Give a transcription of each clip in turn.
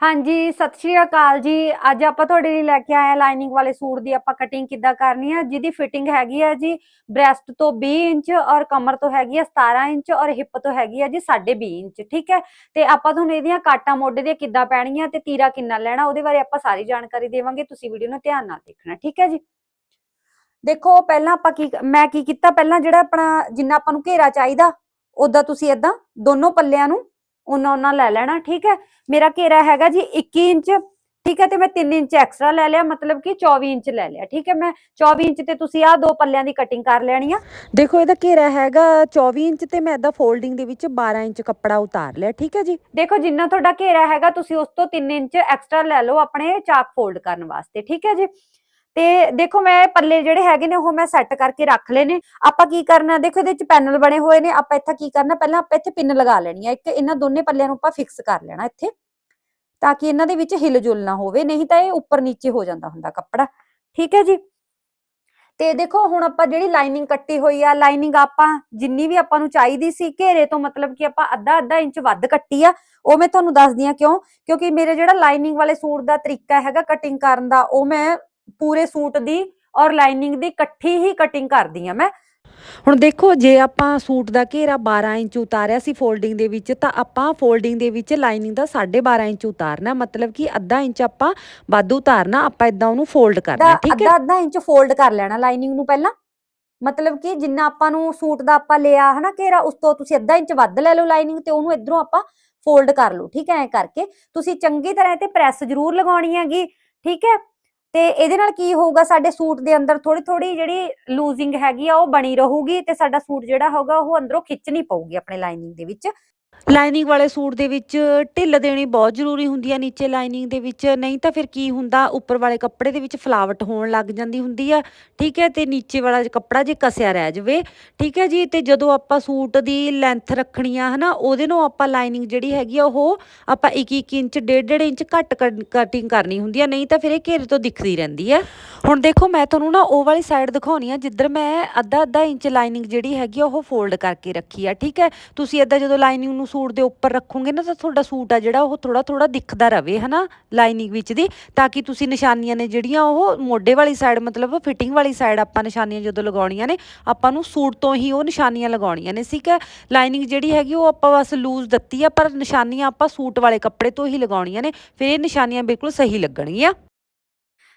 ਹਾਂਜੀ, ਸਤਿ ਸ਼੍ਰੀ ਅਕਾਲ ਜੀ। ਅੱਜ ਆਪਾਂ ਤੁਹਾਡੇ ਲਈ ਲੈ ਕੇ ਆਏ ਆ ਲਾਈਨਿੰਗ ਵਾਲੇ ਸੂਟ ਦੀ ਆਪਾਂ ਕਟਿੰਗ ਕਿੱਦਾਂ ਕਰਨੀ ਆ, ਜਿਹਦੀ ਫਿਟਿੰਗ ਹੈਗੀ ਆ ਜੀ ਬ੍ਰੈਸਟ ਤੋਂ 20 ਇੰਚ ਔਰ ਕਮਰ ਤੋਂ ਹੈਗੀ ਆ 17 ਇੰਚ ਔਰ ਹਿੱਪ ਤੋਂ ਹੈਗੀ ਆ ਜੀ 20.5 ਇੰਚ, ਠੀਕ ਹੈ? ਤੇ ਆਪਾਂ ਤੁਹਾਨੂੰ ਇਹਦੀਆਂ ਕਾਟਾਂ ਮੋਢੇ ਦੀਆਂ ਕਿੱਦਾਂ ਪੈਣੀਆਂ ਤੇ ਤੀਰਾ ਕਿੰਨਾ ਲੈਣਾ, ਉਹਦੇ ਬਾਰੇ ਆਪਾਂ ਸਾਰੀ ਜਾਣਕਾਰੀ ਦੇਵਾਂਗੇ, ਤੁਸੀਂ ਵੀਡੀਓ ਨੂੰ ਧਿਆਨ ਨਾਲ ਦੇਖਣਾ, ਠੀਕ ਹੈ ਜੀ? ਦੇਖੋ, ਪਹਿਲਾਂ ਆਪਾਂ ਕੀ, ਮੈਂ ਕੀ ਕੀਤਾ, ਪਹਿਲਾਂ ਜਿਹੜਾ ਆਪਣਾ ਜਿੰਨਾ ਆਪਾਂ ਨੂੰ ਘੇਰਾ ਚਾਹੀਦਾ ਉਦਾਂ ਤੁਸੀਂ ਇਦਾਂ ਦੋਨੋਂ ਪੱਲਿਆਂ ਨੂੰ ਉਹਨਾਂ ਉਹਨਾਂ ਲੈ ਲੈਣਾ ਠੀਕ ਹੈ? ਮੇਰਾ ਘੇਰਾ ਹੈਗਾ ਜੀ 21 ਇੰਚ ਠੀਕ ਹੈ? ਤੇ ਮੈਂ 3 ਇੰਚ ਐਕਸਟਰਾ ਲੈ ਲਿਆ ਮਤਲਬ ਕਿ 24 ਇੰਚ ਲੈ ਲਿਆ ਠੀਕ ਹੈ? ਮੈਂ 24 ਇੰਚ ਤੇ ਤੁਸੀਂ ਆਹ ਦੋ ਪੱਲਿਆਂ ਦੀ ਕਟਿੰਗ ਕਰ ਲੈਣੀ ਆ। ਦੇਖੋ ਇਹਦਾ ਘੇਰਾ ਹੈਗਾ 24 ਇੰਚ ਤੇ ਮੈਂ ਇਹਦਾ ਫੋਲਡਿੰਗ ਦੇ ਵਿੱਚ 12 ਇੰਚ ਕੱਪੜਾ ਉਤਾਰ ਲਿਆ ਠੀਕ ਹੈ ਜੀ? ਦੇਖੋ ਜਿੰਨਾ ਤੁਹਾਡਾ ਘੇਰਾ ਹੈਗਾ ਤੁਸੀਂ ਉਸ ਤੋਂ 3 ਇੰਚ ਐਕਸਟਰਾ ਲੈ ਲਓ ਆਪਣੇ ਚਾਕ ਫੋਲਡ ਕਰਨ ਵਾਸਤੇ ਠੀਕ ਹੈ ਜੀ? ਤੇ ਦੇਖੋ ਮੈਂ ਪੱਲੇ ਜਿਹੜੇ ਹੈਗੇ ਨੇ ਉਹ ਮੈਂ ਸੈੱਟ ਕਰਕੇ ਰੱਖ ਲਏ ਨੇ। ਆਪਾਂ ਕੀ ਕਰਨਾ, ਦੇਖੋ ਇਹਦੇ ਵਿੱਚ ਪੈਨਲ ਬਣੇ ਹੋਏ ਨੇ, ਆਪਾਂ ਇੱਥੇ ਕੀ ਕਰਨਾ, ਪਹਿਲਾਂ ਆਪਾਂ ਇੱਥੇ ਪਿੰਨ ਲਗਾ ਲੈਣੀ ਆ। ਇੱਕ ਇਹਨਾਂ ਦੋਨੇ ਪੱਲਿਆਂ ਨੂੰ ਆਪਾਂ ਫਿਕਸ ਕਰ ਲੈਣਾ ਇੱਥੇ, ਤਾਂ ਕਿ ਇਹਨਾਂ ਦੇ ਵਿੱਚ ਹਿਲਜੁਲ ਨਾ ਹੋਵੇ, ਨਹੀਂ ਤਾਂ ਇਹ ਉੱਪਰ ਨੀਚੇ ਹੋ ਜਾਂਦਾ ਹੁੰਦਾ ਕੱਪੜਾ। ਠੀਕ ਹੈ ਜੀ? ਤੇ ਦੇਖੋ ਹੁਣ ਆਪਾਂ ਜਿਹੜੀ ਲਾਈਨਿੰਗ ਕੱਟੀ ਹੋਈ ਆ ਲਾਈਨਿੰਗ ਆਪਾਂ ਜਿੰਨੀ ਵੀ ਆਪਾਂ ਨੂੰ ਚਾਹੀਦੀ ਸੀ, ਘੇਰੇ ਤੋਂ ਮਤਲਬ ਕਿ ਆਪਾਂ ਅੱਧਾ ਅੱਧਾ ਇੰਚ ਵੱਧ ਕੱਟੀ ਆ, ਉਹ ਮੈਂ ਤੁਹਾਨੂੰ ਦੱਸਦੀ ਆ ਕਿਉਂ? ਕਿਉਂਕਿ ਮੇਰੇ ਜਿਹੜਾ ਲਾਈਨਿੰਗ ਵਾਲੇ ਸੂਟ ਦਾ ਤਰੀਕਾ ਹੈਗਾ ਕਟਿੰਗ ਕਰਨ ਦਾ, ਉਹ ਮੈਂ ਪੂਰੇ ਸੂਟ ਦੀ ਔਰ ਲਾਈਨਿੰਗ ਦੀ ਇਕੱਠੀ ਹੀ ਕਟਿੰਗ ਕਰਦੀ ਆ ਮੈਂ। ਹੁਣ ਦੇਖੋ ਜੇ ਆਪਾਂ ਸੂਟ ਦਾ ਘੇਰਾ 12 ਇੰਚ ਉਤਾਰਿਆ ਸੀ ਫੋਲਡਿੰਗ ਦੇ ਵਿੱਚ ਤਾਂ ਆਪਾਂ ਫੋਲਡਿੰਗ ਦੇ ਵਿੱਚ ਲਾਈਨਿੰਗ ਦਾ 12.5 ਇੰਚ ਉਤਾਰਨਾ ਮਤਲਬ ਕਿ ਅੱਧਾ ਇੰਚ ਆਪਾਂ ਵੱਧ ਉਤਾਰਨਾ ਆਪਾਂ ਇਦਾਂ ਉਹਨੂੰ ਫੋਲਡ ਕਰਨਾ ਠੀਕ ਹੈ? ਅੱਧਾ ਅੱਧਾ ਇੰਚ ਫੋਲਡ ਕਰ ਲੈਣਾ ਲਾਈਨਿੰਗ ਨੂੰ ਪਹਿਲਾਂ। ਮਤਲਬ ਕਿ ਜਿੰਨਾ ਆਪਾਂ ਨੂੰ ਸੂਟ ਦਾ ਆਪਾਂ ਲਿਆ ਹਨਾ ਘੇਰਾ ਉਸ ਤੋਂ ਤੁਸੀਂ ਅੱਧਾ ਇੰਚ ਵੱਧ ਲੈ ਲਓ ਲਾਈਨਿੰਗ ਤੇ ਉਹਨੂੰ ਇਧਰੋਂ ਆਪਾਂ ਫੋਲਡ ਕਰ ਲਓ ਠੀਕ ਹੈ? ਐ ਕਰਕੇ। ਤੁਸੀਂ ਚੰਗੀ ਤਰ੍ਹਾਂ ਤੇ ਪ੍ਰੈਸ ਜ਼ਰੂਰ ਲਗਾਉਣੀ ਹੈਗੀ ਠੀਕ ਹੈ? ਤੇ ਇਹਦੇ ਨਾਲ ਕੀ ਹੋਊਗਾ, ਸਾਡੇ ਸੂਟ ਦੇ ਅੰਦਰ ਥੋੜੀ ਥੋੜੀ ਜਿਹੜੀ ਲੂਜ਼ਿੰਗ ਹੈਗੀ ਆ, ਉਹ ਬਣੀ ਰਹੂਗੀ ਤੇ ਸਾਡਾ ਸੂਟ ਜਿਹੜਾ ਹੋਗਾ ਉਹ ਅੰਦਰੋਂ ਖਿੱਚ ਨਹੀਂ ਪਊਗੀ ਆਪਣੇ ਲਾਈਨਿੰਗ ਦੇ ਵਿੱਚ। ਲਾਈਨਿੰਗ ਵਾਲੇ ਸੂਟ ਦੇ ਵਿੱਚ ਢਿੱਲ ਦੇਣੀ ਬਹੁਤ ਜ਼ਰੂਰੀ ਹੁੰਦੀ ਆ, ਨੀਚੇ ਲਾਈਨਿੰਗ ਦੇ ਵਿੱਚ। ਨਹੀਂ ਤਾਂ ਫਿਰ ਕੀ ਹੁੰਦਾ, ਉੱਪਰ ਵਾਲੇ ਕੱਪੜੇ ਦੇ ਵਿੱਚ ਫਲਾਵਟ ਹੋਣ ਲੱਗ ਜਾਂਦੀ ਹੁੰਦੀ ਆ, ਠੀਕ ਹੈ? ਤੇ ਨੀਚੇ ਵਾਲਾ ਕੱਪੜਾ ਜੇ ਕਸਿਆ ਰਹਿ ਜਾਵੇ, ਠੀਕ ਹੈ ਜੀ? ਤੇ ਜਦੋਂ ਆਪਾਂ ਸੂਟ ਦੀ ਲੈਂਥ ਰੱਖਣੀ ਆ, ਹਨਾ, ਉਹਦੇ ਨੂੰ ਆਪਾਂ ਲਾਈਨਿੰਗ ਜਿਹੜੀ ਹੈਗੀ ਆ, ਉਹ ਆਪਾਂ 1-1 ਇੰਚ 1.5 ਇੰਚ ਘੱਟ ਕਟਿੰਗ ਕਰਨੀ ਹੁੰਦੀ ਆ, ਨਹੀਂ ਤਾਂ ਫਿਰ ਇਹ ਘੇਰੇ ਤੋਂ ਦਿਖਦੀ ਰਹਿੰਦੀ ਹੈ ਹੁਣ ਦੇਖੋ, ਮੈਂ ਤੁਹਾਨੂੰ ਨਾ ਉਹ ਵਾਲੀ ਸਾਈਡ ਦਿਖਾਉਣੀ ਆ, ਜਿੱਧਰ ਮੈਂ ਅੱਧਾ ਅੱਧਾ ਇੰਚ ਲਾਈਨਿੰਗ ਜਿਹੜੀ ਹੈਗੀ ਆ, ਉਹ ਫੋਲਡ ਕਰਕੇ ਰੱਖੀ ਆ, ਠੀਕ ਹੈ? ਤੁਸੀਂ ਏਦਾਂ ਜਦੋਂ ਲਾਈਨਿੰਗ ਨੂੰ ਸੂਟ ਦੇ ਉੱਪਰ ਰੱਖੋਗੇ ਨਾ ਤਾਂ ਤੁਹਾਡਾ ਸੂਟ ਆ ਜਿਹੜਾ, ਉਹ ਥੋੜਾ ਥੋੜਾ ਦਿਖਦਾ ਰਵੇ, ਹਨਾ ਲਾਈਨਿੰਗ ਵਿੱਚ ਦੀ। ਤਾਂ ਕਿ ਤੁਸੀਂ ਨਿਸ਼ਾਨੀਆਂ ਨੇ ਜਿਹੜੀਆਂ, ਉਹ ਮੋਢੇ ਵਾਲੀ ਸਾਈਡ ਮਤਲਬ ਫਿਟਿੰਗ ਵਾਲੀ ਸਾਈਡ ਆਪਾਂ ਨਿਸ਼ਾਨੀਆਂ ਜਦੋਂ ਲਗਾਉਣੀਆਂ ਨੇ, ਆਪਾਂ ਨੂੰ ਸੂਟ ਤੋਂ ਹੀ ਉਹ ਨਿਸ਼ਾਨੀਆਂ ਲਗਾਉਣੀਆਂ ਨੇ, ਠੀਕ ਹੈ? ਲਾਈਨਿੰਗ ਜਿਹੜੀ ਹੈਗੀ, ਉਹ ਆਪਾਂ ਬਸ ਲੂਜ਼ ਦਿੱਤੀ ਆ, ਪਰ ਨਿਸ਼ਾਨੀਆਂ ਆਪਾਂ ਸੂਟ ਵਾਲੇ ਕੱਪੜੇ ਤੋਂ ਹੀ ਲਗਾਉਣੀਆਂ ਨੇ, ਫਿਰ ਇਹ ਨਿਸ਼ਾਨੀਆਂ ਬਿਲਕੁਲ ਸਹੀ ਲੱਗਣਗੀਆਂ।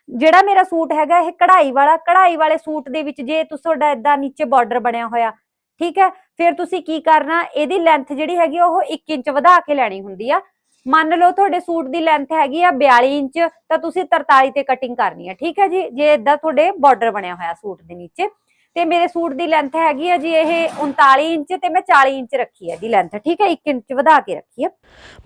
ਜਿਹੜਾ ਮੇਰਾ ਸੂਟ ਹੈਗਾ, ਇਹ ਕਢਾਈ ਵਾਲਾ, ਕਢਾਈ ਵਾਲੇ ਸੂਟ ਦੇ ਵਿੱਚ ਜੇ ਤੁਸੀਂ ਤੁਹਾਡਾ ਇਦਾਂ ਨੀਚੇ ਬਾਰਡਰ ਬਣਿਆ ਹੋਇਆ ਠੀਕ ਹੈ? ਫਿਰ ਤੁਸੀਂ ਕੀ ਕਰਨਾ? ਇਹਦੀ ਲੈਂਥ ਜਿਹੜੀ ਹੈਗੀ ਆ, ਉਹ 1 ਇੰਚ ਵਧਾ ਕੇ ਲੈਣੀ ਹੁੰਦੀ ਆ। ਮੰਨ ਲਓ ਤੁਹਾਡੇ ਸੂਟ ਦੀ ਲੈਂਥ ਹੈਗੀ ਆ 42 ਇੰਚ, ਤਾਂ ਤੁਸੀਂ 43 ਤੇ ਕਟਿੰਗ ਕਰਨੀ ਆ। ਠੀਕ ਹੈ ਜੀ? ਜੇ ਇਦਾਂ ਤੁਹਾਡੇ ਬਾਰਡਰ ਬਣਿਆ ਹੋਇਆ ਸੂਟ ਦੇ ਨੀਚੇ। ਤੇ ਮੇਰੇ ਸੂਟ ਦੀ ਲੈਂਥ ਹੈਗੀ ਆ ਜੀ ਇਹ 39 ਇੰਚ ਤੇ ਮੈਂ 40 ਇੰਚ ਰੱਖੀ ਹੈ ਇਹਦੀ ਲੈਂਥ ਠੀਕ ਹੈ 1 ਇੰਚ ਵਧਾ ਕੇ ਰੱਖੀ ਹੈ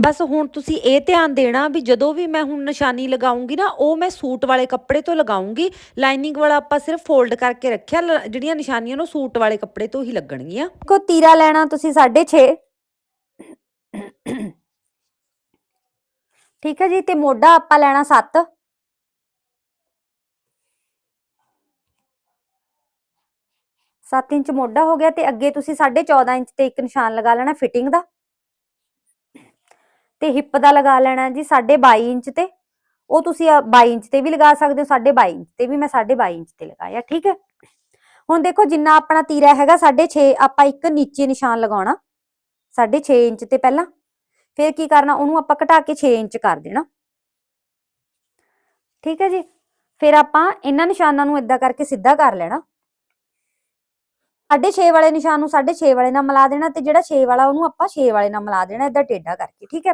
ਬਸ ਹੁਣ ਤੁਸੀਂ ਇਹ ਧਿਆਨ ਦੇਣਾ ਵੀ ਜਦੋਂ ਵੀ ਮੈਂ ਹੁਣ ਨਿਸ਼ਾਨੀ ਲਗਾਉਂਗੀ ਨਾ ਉਹ ਮੈਂ ਸੂਟ ਵਾਲੇ ਕੱਪੜੇ ਤੋਂ ਲਗਾਉਂਗੀ। ਲਾਈਨਿੰਗ ਵਾਲਾ ਆਪਾਂ ਸਿਰਫ ਫੋਲਡ ਕਰਕੇ ਰੱਖਿਆ ਜਿਹੜੀਆਂ ਨਿਸ਼ਾਨੀਆਂ ਨੂੰ ਸੂਟ ਵਾਲੇ ਕੱਪੜੇ ਤੋਂ ਹੀ ਲੱਗਣਗੀਆਂ। ਕੋ ਤੀਰਾ ਲੈਣਾ ਤੁਸੀਂ 6.5 ਠੀਕ ਹੈ ਜੀ ਤੇ ਮੋਢਾ ਆਪਾਂ ਲੈਣਾ 7 7 ਇੰਚ ਮੋਢਾ ਹੋ ਗਿਆ ਤੇ ਅੱਗੇ ਤੁਸੀਂ 14.5 ਇੰਚ ਤੇ ਇੱਕ ਨਿਸ਼ਾਨ ਲਗਾ ਲੈਣਾ ਫਿਟਿੰਗ ਦਾ। ਤੇ ਹਿੱਪ ਦਾ ਲਗਾ ਲੈਣਾ ਜੀ 22 ਇੰਚ ਤੇ। ਉਹ ਤੁਸੀਂ ਅ, 22 ਇੰਚ ਤੇ ਵੀ ਲਗਾ ਸਕਦੇ ਹੋ 22 ਇੰਚ ਤੇ ਵੀ ਮੈਂ 22 ਇੰਚ ਤੇ ਲਗਾਇਆ ਠੀਕ ਹੈ। ਹੁਣ ਦੇਖੋ ਜਿੰਨਾ ਆਪਣਾ ਤੀਰਾ ਹੈਗਾ 6.5 ਆਪਾਂ ਇੱਕ ਨੀਚੇ ਨਿਸ਼ਾਨ ਲਗਾਉਣਾ 6.5 ਇੰਚ ਤੇ ਪਹਿਲਾਂ। ਫਿਰ ਕੀ ਕਰਨਾ ਉਹਨੂੰ ਆਪਾਂ ਘਟਾ ਕੇ 6 ਇੰਚ ਕਰ ਦੇਣਾ। ਠੀਕ ਹੈ ਜੀ। ਫਿਰ ਆਪਾਂ ਇਹਨਾਂ ਨਿਸ਼ਾਨਾਂ ਨੂੰ ਇਦਾਂ ਕਰਕੇ ਸਿੱਧਾ ਕਰ ਲੈਣਾ। 6.5 ਵਾਲੇ ਨਿਸ਼ਾਨ ਨੂੰ 6.5 ਵਾਲੇ ਨਾਲ ਮਿਲਾ ਦੇਣਾ ਤੇ ਜਿਹੜਾ 6 ਵਾਲਾ ਉਹਨੂੰ ਆਪਾਂ 6 ਵਾਲੇ ਨਾਲ ਮਿਲਾ ਦੇਣਾ ਇਦਾਂ ਟੇਢਾ ਕਰਕੇ, ਠੀਕ ਹੈ?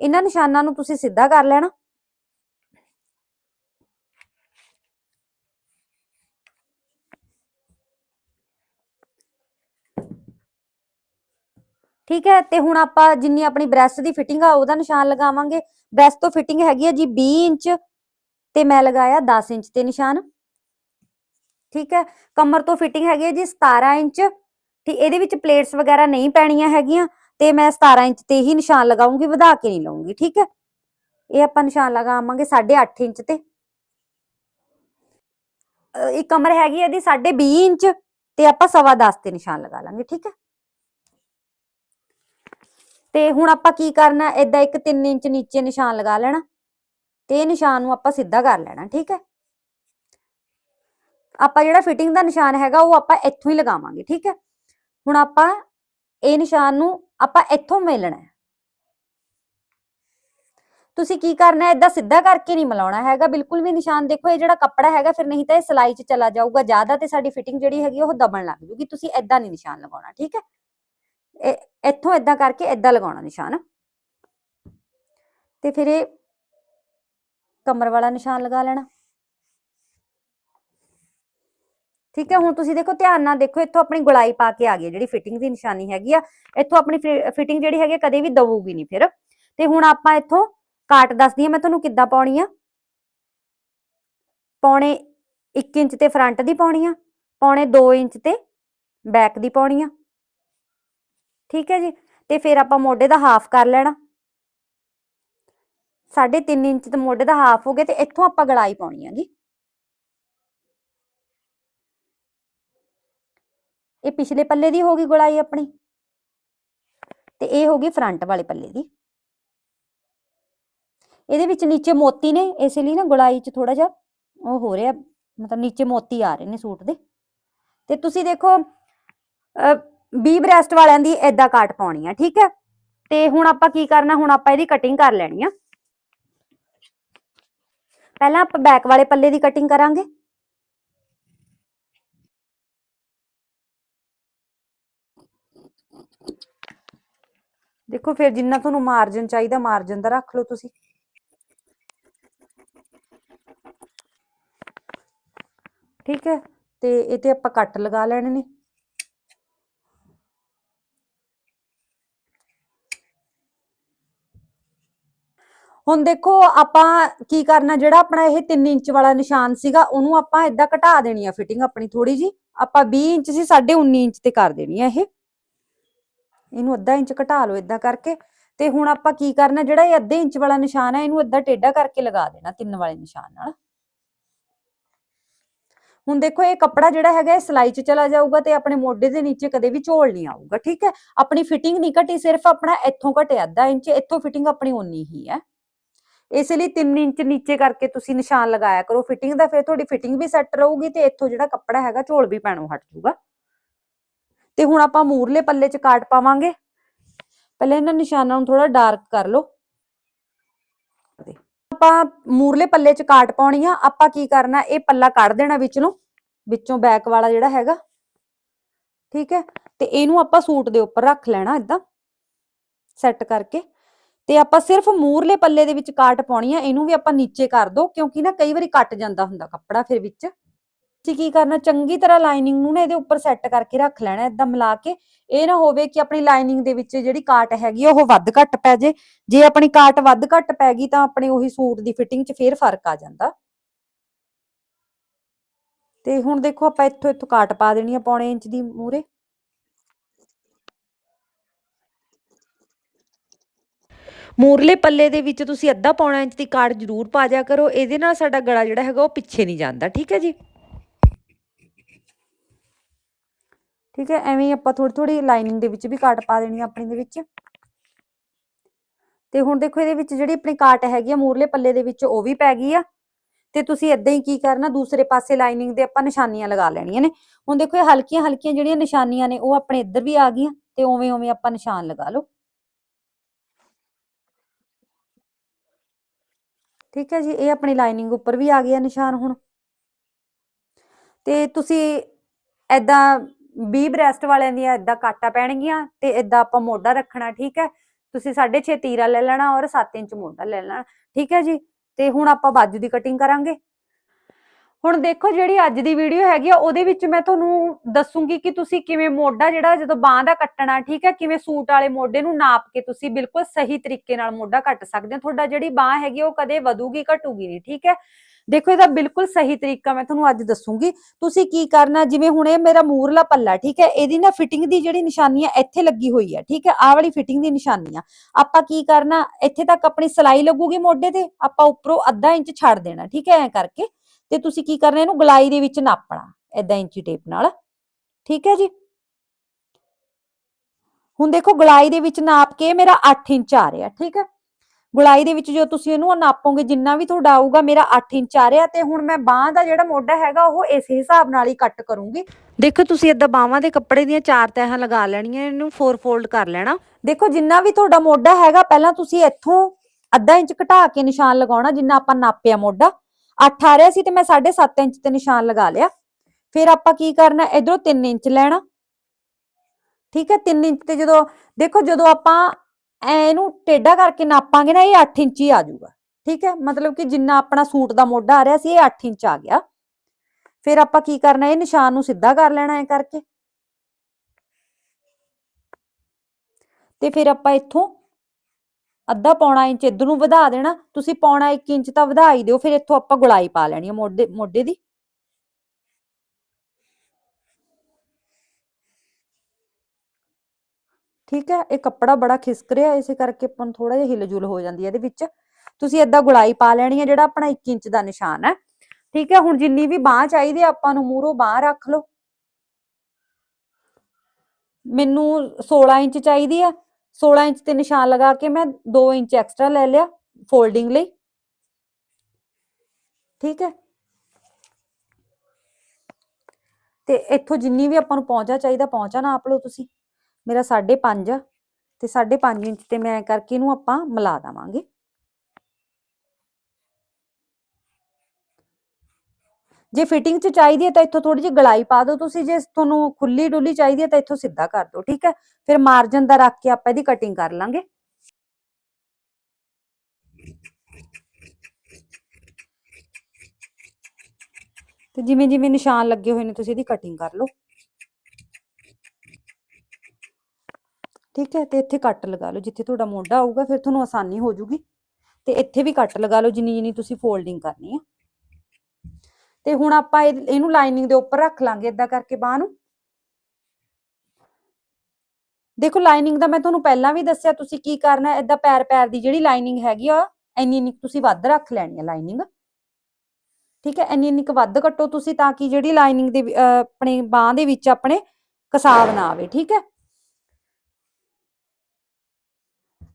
ਇਹਨਾਂ ਨਿਸ਼ਾਨਾਂ ਨੂੰ ਤੁਸੀਂ ਸਿੱਧਾ ਕਰ ਲੈਣਾ। ਠੀਕ ਹੈ? ਤੇ ਹੁਣ ਆਪਾਂ ਜਿੰਨੀ ਆਪਣੀ ਬ੍ਰੈਸਟ ਦੀ ਫਿਟਿੰਗ ਆ, ਉਹਦਾ ਨਿਸ਼ਾਨ ਲਗਾਵਾਂਗੇ। ਬ੍ਰੈਸਟ ਤੋਂ ਫਿਟਿੰਗ ਹੈਗੀ ਆ ਜੀ 20 ਇੰਚ ਤੇ ਮੈਂ ਲਗਾਇਆ 10 ਇੰਚ ਤੇ ਨਿਸ਼ਾਨ। ਠੀਕ ਹੈ, ਕਮਰ ਤੋਂ ਫਿਟਿੰਗ ਹੈਗੀ ਹੈ ਜੀ 17 ਇੰਚ, ਠੀਕ, ਇਹਦੇ ਵਿੱਚ ਪਲੇਟਸ ਵਗੈਰਾ ਨਹੀਂ ਪੈਣੀਆਂ ਹੈਗੀਆਂ ਤੇ ਮੈਂ 17 ਇੰਚ ਤੇ ਹੀ ਨਿਸ਼ਾਨ ਲਗਾਉਂਗੀ, ਵਧਾ ਕੇ ਨਹੀਂ ਲਾਉਂਗੀ ਠੀਕ ਹੈ। ਇਹ ਆਪਾਂ ਨਿਸ਼ਾਨ ਲਗਾਵਾਂਗੇ 8.5 ਇੰਚ ਤੇ। ਇਹ ਕਮਰ ਹੈਗੀ ਹੈ ਇਹਦੀ 20 ਇੰਚ ਤੇ ਆਪਾਂ 10.5 ਤੇ ਨਿਸ਼ਾਨ ਲਗਾ ਲਾਂਗੇ, ਠੀਕ ਹੈ। ਤੇ ਹੁਣ ਆਪਾਂ ਕੀ ਕਰਨਾ, ਏਦਾਂ ਇੱਕ 3 ਇੰਚ ਨੀਚੇ ਨਿਸ਼ਾਨ ਲਗਾ ਲੈਣਾ ਤੇ ਇਹ ਨਿਸ਼ਾਨ ਨੂੰ ਆਪਾਂ ਸਿੱਧਾ ਕਰ ਲੈਣਾ, ਠੀਕ ਹੈ। ਆਪਾਂ ਜਿਹੜਾ ਫਿਟਿੰਗ ਦਾ ਨਿਸ਼ਾਨ ਹੈਗਾ, ਉਹ ਆਪਾਂ ਇੱਥੋਂ ਹੀ ਲਗਾਵਾਂਗੇ, ਠੀਕ ਹੈ? ਹੁਣ ਆਪਾਂ ਇਹ ਨਿਸ਼ਾਨ ਨੂੰ ਆਪਾਂ ਇੱਥੋਂ ਮਿਲਣਾ ਹੈ। ਤੁਸੀਂ ਕੀ ਕਰਨਾ ਹੈ? ਏਦਾਂ ਸਿੱਧਾ ਕਰਕੇ ਨਹੀਂ ਮਿਲਾਉਣਾ ਹੈਗਾ, ਬਿਲਕੁਲ ਵੀ ਨਿਸ਼ਾਨ ਦੇਖੋ, ਇਹ ਜਿਹੜਾ ਕੱਪੜਾ ਹੈਗਾ, ਫਿਰ ਨਹੀਂ ਤਾਂ ਇਹ ਸਿਲਾਈ 'ਚ ਚਲਾ ਜਾਊਗਾ, ਜ਼ਿਆਦਾ ਤੇ ਸਾਡੀ ਫਿਟਿੰਗ ਜਿਹੜੀ ਹੈਗੀ, ਉਹ ਦਬਣ ਲੱਗ ਜੂਗੀ, ਤੁਸੀਂ ਏਦਾਂ ਨਹੀਂ ਨਿਸ਼ਾਨ ਲਗਾਉਣਾ, ਠੀਕ ਹੈ? ਇਹ ਇੱਥੋਂ ਏਦਾਂ ਕਰਕੇ ਏਦਾਂ ਲਗਾਉਣਾ ਨਿਸ਼ਾਨ। ਤੇ ਫਿਰ ਇਹ ਕਮਰ ਵਾਲਾ ਨਿਸ਼ਾਨ ਲਗਾ ਲੈਣਾ। ਠੀਕ ਹੈ, ਹੁਣ ਤੁਸੀਂ ਦੇਖੋ ਧਿਆਨ ਨਾਲ ਦੇਖੋ, ਇੱਥੋਂ ਆਪਣੀ ਗੁਲਾਈ ਪਾ ਕੇ ਆ ਗਈ ਜਿਹੜੀ ਫਿਟਿੰਗ ਦੀ ਨਿਸ਼ਾਨੀ ਹੈਗੀ ਆ। ਇੱਥੋਂ ਆਪਣੀ ਫਿਟਿੰਗ ਜਿਹੜੀ ਹੈਗੀ ਕਦੇ ਵੀ ਦਵੂਗੀ ਨਹੀਂ ਫਿਰ। ਤੇ ਹੁਣ ਆਪਾਂ ਇੱਥੋਂ ਕਾਟ ਦੱਸਦੀ ਆ ਮੈਂ ਤੁਹਾਨੂੰ ਕਿੱਦਾਂ ਪਾਉਣੀ ਆ। ਪੌਣੇ 1 ਇੰਚ ਤੇ ਫਰੰਟ ਦੀ ਪਾਉਣੀ ਆ, ਪੌਣੇ 2 ਇੰਚ ਤੇ ਬੈਕ ਦੀ ਪਾਉਣੀ ਆ। ਠੀਕ ਹੈ ਜੀ, ਤੇ ਫਿਰ ਆਪਾਂ ਮੋਢੇ ਦਾ ਹਾਫ ਕਰ ਲੈਣਾ। 3.5 ਇੰਚ ਤੇ ਮੋਢੇ ਦਾ ਹਾਫ ਹੋ ਗਿਆ ਤੇ ਇੱਥੋਂ ਆਪਾਂ ਗਲਾਈ ਪਾਉਣੀ ਹੈਗੀ। ਇਹ ਪਿਛਲੇ ਪੱਲੇ ਦੀ ਹੋ ਗਈ ਗਲਾਈ ਆਪਣੀ? ਤੇ ਇਹ ਹੋ ਗਈ ਫਰੰਟ ਵਾਲੇ ਪੱਲੇ ਦੀ। ਇਹਦੇ ਵਿੱਚ ਨੀਚੇ ਮੋਤੀ ਨੇ, ਇਸੇ ਲਈ ਨਾ ਗਲਾਈ 'ਚ ਥੋੜਾ ਜਿਹਾ ਉਹ ਹੋ ਰਿਹਾ, ਮਤਲਬ ਨੀਚੇ ਮੋਤੀ ਆ ਰਹੇ ਨੇ ਸੂਟ ਦੇ। ਤੇ ਤੁਸੀਂ ਦੇਖੋ ਬੀ ਬ੍ਰੈਸਟ ਵਾਲਿਆਂ ਦੀ ਏਦਾਂ ਕਾਟ ਪਾਉਣੀ ਆ, ਠੀਕ ਹੈ? ਤੇ ਹੁਣ ਆਪਾਂ ਕੀ ਕਰਨਾ, ਹੁਣ ਆਪਾਂ ਇਹਦੀ ਕਟਿੰਗ ਕਰ ਲੈਣੀ ਆ। ਪਹਿਲਾਂ ਆਪਾਂ ਬੈਕ ਵਾਲੇ ਪੱਲੇ ਦੀ ਕਟਿੰਗ ਕਰਾਂਗੇ। ਦੇਖੋ ਫਿਰ ਜਿੰਨਾ ਤੁਹਾਨੂੰ ਮਾਰਜਨ ਚਾਹੀਦਾ ਮਾਰਜਨ ਦਾ ਰੱਖ ਲਓ ਤੁਸੀਂ। ਠੀਕ ਹੈ, ਤੇ ਇਹ ਤੇ ਆਪਾਂ ਕੱਟ ਲਗਾ ਲੈਣੇ ਨੇ। ਹੁਣ ਦੇਖੋ ਆਪਾਂ ਕੀ ਕਰਨਾ, ਜਿਹੜਾ ਆਪਣਾ ਇਹ 3 ਇੰਚ ਵਾਲਾ ਨਿਸ਼ਾਨ ਸੀਗਾ, ਉਹਨੂੰ ਆਪਾਂ ਇਦਾਂ ਘਟਾ ਦੇਣੀ ਆ ਫਿਟਿੰਗ ਆਪਣੀ ਥੋੜੀ ਜੀ ਆਪਾਂ 20 ਇੰਚ ਸੀ 19.5 ਇੰਚ ਤੇ ਕਰ ਦੇਣੀ ਆ ਇਹ। ਇਹਨੂੰ ਅੱਧਾ ਇੰਚ ਘਟਾ ਲਓ ਇਦਾਂ ਕਰਕੇ, ਤੇ ਹੁਣ ਆਪਾਂ ਕੀ ਕਰਨਾ, ਜਿਹੜਾ ਇਹ ਅੱਧੇ ਇੰਚ ਵਾਲਾ ਨਿਸ਼ਾਨ ਹੈ ਇਹਨੂੰ ਅੱਧਾ ਟੇਢਾ ਕਰਕੇ ਲਗਾ ਦੇਣਾ, ਤਿੰਨ ਵਾਲੇ ਨਿਸ਼ਾਨ ਨਾਲ। ਹੁਣ ਦੇਖੋ, ਇਹ ਕੱਪੜਾ ਜਿਹੜਾ ਹੈਗਾ, ਇਹ ਸਿਲਾਈ 'ਚ ਚਲਾ ਜਾਊਗਾ ਤੇ ਆਪਣੇ ਮੋਢੇ ਦੇ ਨੀਚੇ ਕਦੇ ਵੀ ਝੋਲ ਨਹੀਂ ਆਊਗਾ, ਠੀਕ ਹੈ? ਆਪਣੀ ਫਿਟਿੰਗ ਨਹੀਂ ਘਟੀ, ਸਿਰਫ ਆਪਣਾ ਇੱਥੋਂ ਘਟਿਆ ਅੱਧਾ ਇੰਚ, ਇੱਥੋਂ ਫਿਟਿੰਗ ਆਪਣੀ ਓਨੀ ਹੀ ਹੈ। ਇਸ ਲਈ 3 ਇੰਚ ਨੀਚੇ ਕਰਕੇ ਤੁਸੀਂ ਨਿਸ਼ਾਨ ਲਗਾਇਆ ਕਰੋ, ਫਿਟਿੰਗ ਦਾ ਫਿਰ ਤੁਹਾਡੀ ਫਿਟਿੰਗ ਵੀ ਸੈੱਟ ਰਹੂਗੀ ਤੇ ਇੱਥੋਂ ਜਿਹੜਾ ਕੱਪੜਾ ਹੈਗਾ, ਝੋਲ ਵੀ ਪੈਣੋਂ ਹਟ ਜਾਊਗਾ। ਤੇ ਹੁਣ ਆਪਾਂ ਮੂਰਲੇ ਪੱਲੇ 'ਚ ਕਾਟ ਪਾਵਾਂਗੇ। ਪਹਿਲੇ ਇਹਨਾਂ ਨਿਸ਼ਾਨਾਂ ਨੂੰ ਥੋੜਾ ਡਾਰਕ ਕਰ ਲਓ। ਆਪਾਂ ਮੂਰਲੇ ਪੱਲੇ 'ਚ ਕਾਟ ਪਾਉਣੀ ਆ। ਆਪਾਂ ਕੀ ਕਰਨਾ, ਇਹ ਪੱਲਾ ਕੱਢ ਦੇਣਾ ਵਿੱਚ, ਵਿੱਚੋਂ ਬੈਕ ਵਾਲਾ ਜਿਹੜਾ ਹੈਗਾ। ਠੀਕ ਹੈ? ਤੇ ਇਹਨੂੰ ਆਪਾਂ ਸੂਟ ਦੇ ਉੱਪਰ ਰੱਖ ਲੈਣਾ ਇਦਾਂ ਸੈੱਟ ਕਰਕੇ। ਤੇ ਆਪਾਂ ਸਿਰਫ ਮੂਰਲੇ ਪੱਲੇ ਦੇ ਵਿੱਚ ਕਾਟ ਪਾਉਣੀ ਆ। ਇਹਨੂੰ ਵੀ ਆਪਾਂ ਨੀਚੇ ਕਰ ਦੋ, ਕਿਉਂਕਿ ਨਾ ਕਈ ਵਾਰੀ ਕੱਟ ਜਾਂਦਾ ਹੁੰਦਾ ਕੱਪੜਾ ਫਿਰ ਵਿੱਚ। ਤੁਸੀਂ ਕੀ ਕਰਨਾ, ਚੰਗੀ ਤਰ੍ਹਾਂ ਲਾਈਨਿੰਗ ਨੂੰ ਨਾ ਇਹਦੇ ਉੱਪਰ ਸੈੱਟ ਕਰਕੇ ਰੱਖ ਲੈਣਾ ਇਦਾਂ ਮਿਲਾ ਕੇ। ਇਹ ਨਾ ਹੋਵੇ ਕਿ ਆਪਣੀ ਲਾਈਨਿੰਗ ਦੇ ਵਿੱਚ ਜਿਹੜੀ ਕਾਟ ਹੈਗੀ ਉਹ ਵੱਧ ਘੱਟ ਪੈ ਜੇ। ਜੇ ਆਪਣੀ ਕਾਟ ਵੱਧ ਘੱਟ ਪੈ ਗਈ ਤਾਂ ਆਪਣੇ ਉਹੀ ਸੂਟ ਦੀ ਫਿਟਿੰਗ 'ਚ ਫੇਰ ਫ਼ਰਕ ਆ ਜਾਂਦਾ। ਤੇ ਹੁਣ ਦੇਖੋ ਆਪਾਂ ਇੱਥੋਂ ਇੱਥੋਂ ਕਾਟ ਪਾ ਦੇਣੀ ਆ ਪੌਣੇ ਇੰਚ ਦੀ ਮੂਰੇ ਮੂਰਲੇ ਪੱਲੇ ਦੇ ਵਿੱਚ ਤੁਸੀਂ ਅੱਧਾ ਪੌਣਾ ਇੰਚ ਦੀ ਕਾਟ ਜ਼ਰੂਰ ਪਾ ਦਿਆ ਕਰੋ। ਇਹਦੇ ਨਾਲ ਸਾਡਾ ਗਲਾ ਜਿਹੜਾ ਹੈਗਾ ਉਹ ਪਿੱਛੇ ਨਹੀਂ ਜਾਂਦਾ, ਠੀਕ ਹੈ ਜੀ? ਠੀਕ ਹੈ, ਐਵੇਂ ਹੀ ਆਪਾਂ ਥੋੜੀ ਥੋੜੀ ਲਾਈਨਿੰਗ ਦੇ ਵਿੱਚ ਵੀ ਕਾਟ ਪਾ ਦੇਣੀ ਆਪਣੀ ਦੇ ਵਿੱਚ। ਤੇ ਹੁਣ ਦੇਖੋ ਇਹਦੇ ਵਿੱਚ ਜਿਹੜੀ ਆਪਣੀ ਕਾਟ ਹੈਗੀ ਆ, ਮੂਰਲੇ ਪੱਲੇ ਦੇ ਵਿੱਚ ਉਹ ਵੀ ਪੈ ਗਈ ਆ। ਤੇ ਤੁਸੀਂ ਇਦਾਂ ਹੀ ਕੀ ਕਰਨਾ, ਦੂਸਰੇ ਪਾਸੇ ਲਾਈਨਿੰਗ ਦੇ ਆਪਾਂ ਨਿਸ਼ਾਨੀਆਂ ਲਗਾ ਲੈਣੀਆਂ ਨੇ। ਹੁਣ ਦੇਖੋ ਇਹ ਹਲਕੀਆਂ ਹਲਕੀਆਂ ਜਿਹੜੀਆਂ ਨਿਸ਼ਾਨੀਆਂ ਨੇ, ਉਹ ਆਪਣੇ ਇੱਧਰ ਵੀ ਆ ਗਈਆਂ ਤੇ ਉਵੇਂ ਉਵੇਂ ਆਪਾਂ ਨਿਸ਼ਾਨ ਲਗਾ ਲਓ। ਠੀਕ ਹੈ ਜੀ, ਇਹ ਆਪਣੀ ਲਾਈਨਿੰਗ ਉੱਪਰ ਵੀ ਆ ਗਿਆ ਨਿਸ਼ਾਨ ਹੁਣ। ਤੇ ਤੁਸੀਂ ਐਦਾਂ 20 ਬ੍ਰੈਸਟ ਵਾਲਿਆਂ ਦੀਆਂ ਐਦਾਂ ਕਾਟਾ ਪੈਣਗੀਆਂ ਤੇ ਐਦਾਂ ਆਪਾਂ ਮੋਢਾ ਰੱਖਣਾ, ਠੀਕ ਹੈ? ਤੁਸੀਂ 6.5 ਤੀਰਾ ਲੈ ਲੈਣਾ ਔਰ 7 ਇੰਚ ਮੋਢਾ ਲੈ ਲੈਣਾ, ਠੀਕ ਹੈ ਜੀ? ਤੇ ਹੁਣ ਆਪਾਂ ਬਾਜੂ ਦੀ ਕਟਿੰਗ ਕਰਾਂਗੇ। ਹੁਣ ਦੇਖੋ ਜਿਹੜੀ ਅੱਜ ਦੀ ਵੀਡੀਓ ਹੈਗੀ ਆ, ਉਹਦੇ ਵਿੱਚ ਮੈਂ ਤੁਹਾਨੂੰ ਦੱਸੂਗੀ ਕਿ ਤੁਸੀਂ ਕਿਵੇਂ ਮੋਢਾ ਜਿਹੜਾ ਜਦੋਂ ਬਾਹ ਦਾ ਕੱਟਣਾ, ਠੀਕ ਹੈ? ਕਿਵੇਂ ਸੂਟ ਵਾਲੇ ਮੋਢੇ ਨੂੰ ਨਾਪ ਕੇ ਤੁਸੀਂ ਬਿਲਕੁਲ ਸਹੀ ਤਰੀਕੇ ਨਾਲ ਮੋਢਾ ਕੱਟ ਸਕਦੇ ਹੋ। ਤੁਹਾਡਾ ਜਿਹੜੀ ਬਾਹ ਹੈਗੀ ਉਹ ਕਦੇ ਵਧੂਗੀ, ਘਟੂਗੀ ਨਹੀਂ, ਠੀਕ ਹੈ? ਦੇਖੋ, ਇਹਦਾ ਬਿਲਕੁਲ ਸਹੀ ਤਰੀਕਾ ਮੈਂ ਤੁਹਾਨੂੰ ਅੱਜ ਦੱਸੂਗੀ। ਤੁਸੀਂ ਕੀ ਕਰਨਾ, ਜਿਵੇਂ ਹੁਣ ਇਹ ਮੇਰਾ ਮੂਰਲਾ ਪੱਲਾ, ਠੀਕ ਹੈ? ਇਹਦੀ ਨਾ ਫਿਟਿੰਗ ਦੀ ਜਿਹੜੀ ਨਿਸ਼ਾਨੀ ਆ, ਇੱਥੇ ਲੱਗੀ ਹੋਈ ਹੈ ਠੀਕ ਹੈ? ਆਹ ਵਾਲੀ ਫਿਟਿੰਗ ਦੀ ਨਿਸ਼ਾਨੀ ਆ। ਆਪਾਂ ਕੀ ਕਰਨਾ, ਇੱਥੇ ਤੱਕ ਆਪਣੀ ਸਲਾਈ ਲੱਗੂਗੀ ਮੋਢੇ ਤੇ, ਆਪਾਂ ਉੱਪਰੋਂ ਅੱਧਾ ਇੰਚ ਛੱਡ ਦੇਣਾ, ਠੀਕ ਹੈ? ਐ ਕਰਕੇ। ਤੇ ਤੁਸੀਂ ਕੀ ਕਰਨਾ, ਇਹਨੂੰ ਗਲਾਈ ਦੇ ਵਿੱਚ ਨਾਪਣਾ, ਏਦਾਂ ਇੰਚੀ ਟੇਪ ਨਾਲ, ਠੀਕ ਹੈ ਜੀ? ਹੁਣ ਦੇਖੋ, ਗਲਾਈ ਦੇ ਵਿੱਚ ਨਾਪ ਕੇ ਮੇਰਾ 8 ਇੰਚ ਆ ਰਿਹਾ, ਠੀਕ ਹੈ? ਗੁਲਾਈ ਦੇ ਵਿੱਚ ਜੋ ਤੁਸੀਂ ਇਹਨੂੰ ਨਾਪੋਗੇ ਜਿੰਨਾ ਵੀ ਤੁਹਾਡਾ ਆਊਗਾ ਮੇਰਾ 8 ਇੰਚ ਆ ਰਿਹਾ ਤੇ ਹੁਣ ਮੈਂ ਬਾਹ ਦਾ ਜਿਹੜਾ ਮੋਢਾ ਹੈਗਾ ਉਹ ਇਸ ਹਿਸਾਬ ਨਾਲ ਹੀ ਕੱਟ ਕਰੂੰਗੀ। ਦੇਖੋ ਤੁਸੀਂ ਏਦਾਂ ਬਾਹਾਂ ਦੇ ਕੱਪੜੇ ਦੀਆਂ ਚਾਰ ਤਹਾਂ ਲਗਾ ਲੈਣੀਆਂ ਇਹਨੂੰ ਫੋਰ ਫੋਲਡ ਕਰ ਲੈਣਾ। ਦੇਖੋ ਜਿੰਨਾ ਵੀ ਤੁਹਾਡਾ ਮੋਢਾ ਹੈਗਾ ਪਹਿਲਾਂ ਤੁਸੀਂ ਇੱਥੋਂ ਅੱਧਾ ਇੰਚ ਘਟਾ ਕੇ ਨਿਸ਼ਾਨ ਲਗਾਉਣਾ ਜਿੰਨਾ ਆਪਾਂ ਨਾਪਿਆ ਮੋਢਾ। 8 ਆ ਰਿਹਾ ਸੀ ਤੇ ਮੈਂ 7.5 ਇੰਚ ਤੇ ਨਿਸ਼ਾਨ ਲਗਾ ਲਿਆ। ਫਿਰ ਆਪਾਂ ਕੀ ਕਰਨਾ ਇਧਰੋਂ 3 ਇੰਚ ਲੈਣਾ। ਠੀਕ ਹੈ 3 ਇੰਚ ਤੇ ਜਦੋਂ ਦੇਖੋ ਜਦੋਂ ਆਪਾਂ ਐ ਇਹਨੂੰ ਟੇਢਾ ਕਰਕੇ ਨਾਪਾਂਗੇ ਨਾ, ਇਹ 8 ਇੰਚ ਹੀ ਆ ਜਾਊਗਾ। ਠੀਕ ਹੈ? ਮਤਲਬ ਕਿ ਜਿੰਨਾ ਆਪਣਾ ਸੂਟ ਦਾ ਮੋਢਾ ਆ ਰਿਹਾ ਸੀ, ਇਹ 8 ਇੰਚ ਆ ਗਿਆ। ਫਿਰ ਆਪਾਂ ਕੀ ਕਰਨਾ, ਇਹ ਨਿਸ਼ਾਨ ਨੂੰ ਸਿੱਧਾ ਕਰ ਲੈਣਾ ਐ ਕਰਕੇ। ਤੇ ਫਿਰ ਆਪਾਂ ਇੱਥੋਂ ਅੱਧਾ ਪੌਣਾ ਇੰਚ ਇਧਰ ਨੂੰ ਵਧਾ ਦੇਣਾ। ਤੁਸੀਂ ਪੌਣਾ 1 ਇੰਚ ਤਾਂ ਵਧਾ ਹੀ ਦਿਓ, ਫਿਰ ਇੱਥੋਂ ਆਪਾਂ ਗੁਲਾਈ ਪਾ ਲੈਣੀ ਹੈ ਮੋਢੇ ਮੋਢੇ ਦੀ। ਠੀਕ ਹੈ, ਇਹ ਕੱਪੜਾ ਬੜਾ ਖਿਸਕ ਰਿਹਾ, ਇਸੇ ਕਰਕੇ ਆਪਾਂ ਨੂੰ ਥੋੜਾ ਜਿਹਾ ਹਿਲਜੁਲ ਹੋ ਜਾਂਦੀ ਹੈ ਇਹਦੇ ਵਿੱਚ। ਤੁਸੀਂ ਏਦਾਂ ਗੁਲਾਈ ਪਾ ਲੈਣੀ ਹੈ, ਜਿਹੜਾ ਆਪਣਾ 1 ਇੰਚ ਦਾ ਨਿਸ਼ਾਨ ਹੈ। ਠੀਕ ਹੈ, ਹੁਣ ਜਿੰਨੀ ਵੀ ਬਾਹ ਚਾਹੀਦੀ ਹੈ, ਆਪਾਂ ਨੂੰ ਮੂਹਰੋਂ ਬਾਹ ਰੱਖ ਲਓ। ਮੈਨੂੰ 16 ਇੰਚ ਚਾਹੀਦੀ ਹੈ। 16 ਇੰਚ ਤੇ ਨਿਸ਼ਾਨ ਲਗਾ ਕੇ ਮੈਂ 2 ਇੰਚ ਐਕਸਟਰਾ ਲੈ ਲਿਆ, ਫੋਲਡਿੰਗ ਲਈ। ਠੀਕ ਹੈ। ਤੇ ਇੱਥੋਂ ਜਿੰਨੀ ਵੀ ਆਪਾਂ ਨੂੰ ਪਹੁੰਚਾ ਚਾਹੀਦਾ ਪਹੁੰਚਾ ਨਾਪ ਲਓ ਤੁਸੀਂ। ਮੇਰਾ 5.5 ਆ ਤੇ 5.5 ਇੰਚ ਤੇ ਮੈਂ ਕਰਕੇ ਇਹਨੂੰ ਆਪਾਂ ਮਿਲਾ ਦਵਾਂਗੇ। ਜੇ ਫਿਟਿੰਗ ਚ ਚਾਹੀਦੀ ਹੈ ਤਾਂ ਇੱਥੋਂ ਥੋੜੀ ਜਿਹੀ ਗਲਾਈ ਪਾ ਦਿਓ ਤੁਸੀਂ, ਜੇ ਤੁਹਾਨੂੰ ਖੁੱਲੀ ਡੁੱਲੀ ਚਾਹੀਦੀ ਹੈ ਤਾਂ ਇੱਥੋਂ ਸਿੱਧਾ ਕਰ ਦਿਓ, ਠੀਕ ਹੈ? ਫਿਰ ਮਾਰਜਨ ਦਾ ਰੱਖ ਕੇ ਆਪਾਂ ਇਹਦੀ ਕਟਿੰਗ ਕਰ ਲਾਂਗੇ। ਤੇ ਜਿਵੇਂ ਜਿਵੇਂ ਨਿਸ਼ਾਨ ਲੱਗੇ ਹੋਏ ਨੇ ਤੁਸੀਂ ਇਹਦੀ ਕਟਿੰਗ ਕਰ ਲਓ। ਠੀਕ ਹੈ, ਤੇ ਇੱਥੇ ਕੱਟ ਲਗਾ ਲਓ। ਜਿੱਥੇ ਤੁਹਾਡਾ ਮੋਢਾ ਆਊਗਾ, ਫਿਰ ਤੁਹਾਨੂੰ ਆਸਾਨੀ ਹੋ ਜੂਗੀ। ਤੇ ਇੱਥੇ ਵੀ ਕੱਟ ਲਗਾ ਲਓ, ਜਿੰਨੀ ਜਿੰਨੀ ਤੁਸੀਂ ਫੋਲਡਿੰਗ ਕਰਨੀ ਆ। ਤੇ ਹੁਣ ਆਪਾਂ ਇਹਨੂੰ ਲਾਈਨਿੰਗ ਦੇ ਉੱਪਰ ਰੱਖ ਲਾਂਗੇ ਇਦਾਂ ਕਰਕੇ ਬਾਹ ਨੂੰ। ਦੇਖੋ ਲਾਈਨਿੰਗ ਦਾ ਮੈਂ ਤੁਹਾਨੂੰ ਪਹਿਲਾਂ ਵੀ ਦੱਸਿਆ, ਤੁਸੀਂ ਕੀ ਕਰਨਾ ਇਦਾਂ ਪੈਰ ਪੈਰ ਦੀ ਜਿਹੜੀ ਲਾਈਨਿੰਗ ਹੈਗੀ ਆ, ਇੰਨੀ ਇੰਨੀ ਕੁ ਤੁਸੀਂ ਵੱਧ ਰੱਖ ਲੈਣੀ ਆ ਲਾਈਨਿੰਗ ਠੀਕ ਹੈ, ਇੰਨੀ ਇੰਨੀ ਕੁ ਵੱਧ ਕੱਟੋ ਤੁਸੀਂ, ਤਾਂ ਕਿ ਜਿਹੜੀ ਲਾਈਨਿੰਗ ਦੇ ਅਹ ਆਪਣੇ ਬਾਹ ਦੇ ਵਿੱਚ ਆਪਣੇ ਕਸਾਵ ਨਾ ਆਵੇ, ਠੀਕ ਹੈ।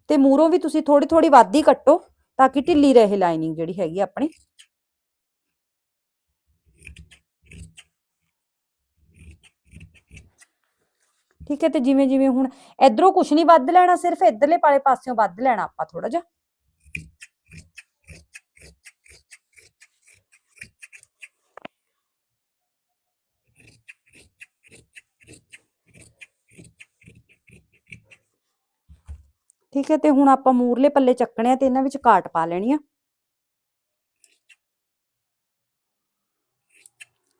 ਤੇ ਮੂਰੋਂ ਵੀ ਤੁਸੀਂ ਥੋੜੀ ਥੋੜੀ ਵੱਧ ਹੀ ਕੱਟੋ ਤਾਂ ਕਿ ਢਿੱਲੀ ਰਹੇ ਲਾਈਨਿੰਗ ਜਿਹੜੀ ਹੈਗੀ ਆਪਣੀ। ਠੀਕ ਹੈ, ਤੇ ਜਿਵੇਂ ਜਿਵੇਂ ਹੁਣ ਇਧਰੋਂ ਕੁਝ ਨਹੀਂ ਵੱਧ ਲੈਣਾ, ਸਿਰਫ ਇਧਰਲੇ ਪਾਲੇ ਪਾਸਿਓਂ ਵੱਧ ਲੈਣਾ ਆਪਾਂ ਥੋੜਾ ਜਿਹਾ। ਠੀਕ ਹੈ, ਤੇ ਹੁਣ ਆਪਾਂ ਮੂਰਲੇ ਪੱਲੇ ਚੱਕਣੇ ਆ ਤੇ ਇਹਨਾਂ ਵਿੱਚ ਕਾਟ ਪਾ ਲੈਣੀ ਆ।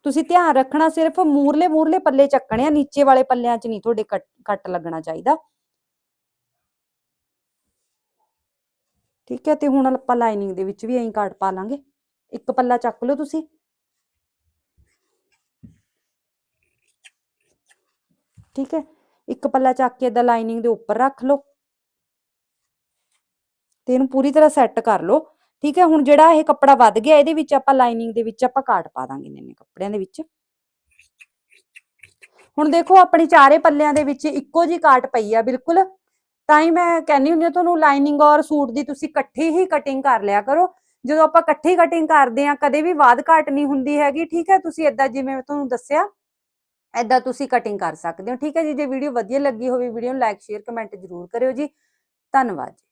ਤੁਸੀਂ ਧਿਆਨ ਰੱਖਣਾ ਸਿਰਫ ਮੂਰਲੇ ਮੂਰਲੇ ਪੱਲੇ ਚੱਕਣੇ ਆ, ਨੀਚੇ ਵਾਲੇ ਪੱਲਿਆਂ 'ਚ ਨਹੀਂ ਤੁਹਾਡੇ ਕੱਟ ਕੱਟ ਲੱਗਣਾ ਚਾਹੀਦਾ। ਠੀਕ ਹੈ, ਤੇ ਹੁਣ ਆਪਾਂ ਲਾਈਨਿੰਗ ਦੇ ਵਿੱਚ ਵੀ ਐਂ ਕਾਟ ਪਾ ਲਾਂਗੇ। ਇੱਕ ਪੱਲਾ ਚੱਕ ਲਓ ਤੁਸੀਂ। ਠੀਕ ਹੈ, ਇੱਕ ਪੱਲਾ ਚੱਕ ਕੇ ਏਦਾਂ ਲਾਈਨਿੰਗ ਦੇ ਉੱਪਰ ਰੱਖ ਲਓ। ਤੇ ਇਹਨੂੰ ਪੂਰੀ ਤਰ੍ਹਾਂ ਸੈੱਟ ਕਰ ਲਓ, ਠੀਕ ਹੈ? ਹੁਣ ਜਿਹੜਾ ਇਹ ਕੱਪੜਾ ਵੱਧ ਗਿਆ, ਇਹਦੇ ਵਿੱਚ ਆਪਾਂ ਲਾਈਨਿੰਗ ਦੇ ਵਿੱਚ ਆਪਾਂ ਕਾਟ ਪਾ ਦਾਂਗੇ ਇੰਨੇ ਕੱਪੜਿਆਂ ਦੇ ਵਿੱਚ। ਹੁਣ ਦੇਖੋ, ਆਪਣੀ ਚਾਰੇ ਪੱਲਿਆਂ ਦੇ ਵਿੱਚ ਇੱਕੋ ਜੀ ਕਾਟ ਪਈ ਆ, ਬਿਲਕੁਲ। ਤਾਂ ਹੀ ਮੈਂ ਕਹਿੰਨੀ ਹੁੰਦੀ ਹਾਂ, ਤੁਹਾਨੂੰ ਲਾਈਨਿੰਗ ਔਰ ਸੂਟ ਦੀ ਤੁਸੀਂ ਇਕੱਠੀ ਹੀ ਕਟਿੰਗ ਕਰ ਲਿਆ ਕਰੋ। ਜਦੋਂ ਆਪਾਂ ਇਕੱਠੀ ਕਟਿੰਗ ਕਰਦੇ ਆ ਕਦੇ ਵੀ ਵਾਧ ਘਾਟ ਨਹੀਂ ਹੁੰਦੀ ਹੈਗੀ, ਠੀਕ ਹੈ? ਤੁਸੀਂ ਏਦਾਂ ਜਿਵੇਂ ਮੈਂ ਤੁਹਾਨੂੰ ਦੱਸਿਆ, ਏਦਾਂ ਤੁਸੀਂ ਕਟਿੰਗ ਕਰ ਸਕਦੇ ਹੋ, ਠੀਕ ਹੈ ਜੀ? ਜੇ ਵੀਡੀਓ ਵਧੀਆ ਲੱਗੀ ਹੋਵੇ ਵੀਡੀਓ ਨੂੰ ਲਾਈਕ ਸ਼ੇਅਰ ਕਮੈਂਟ ਜ਼ਰੂਰ ਕਰਿਓ ਜੀ। ਧੰਨਵਾਦ ਜੀ।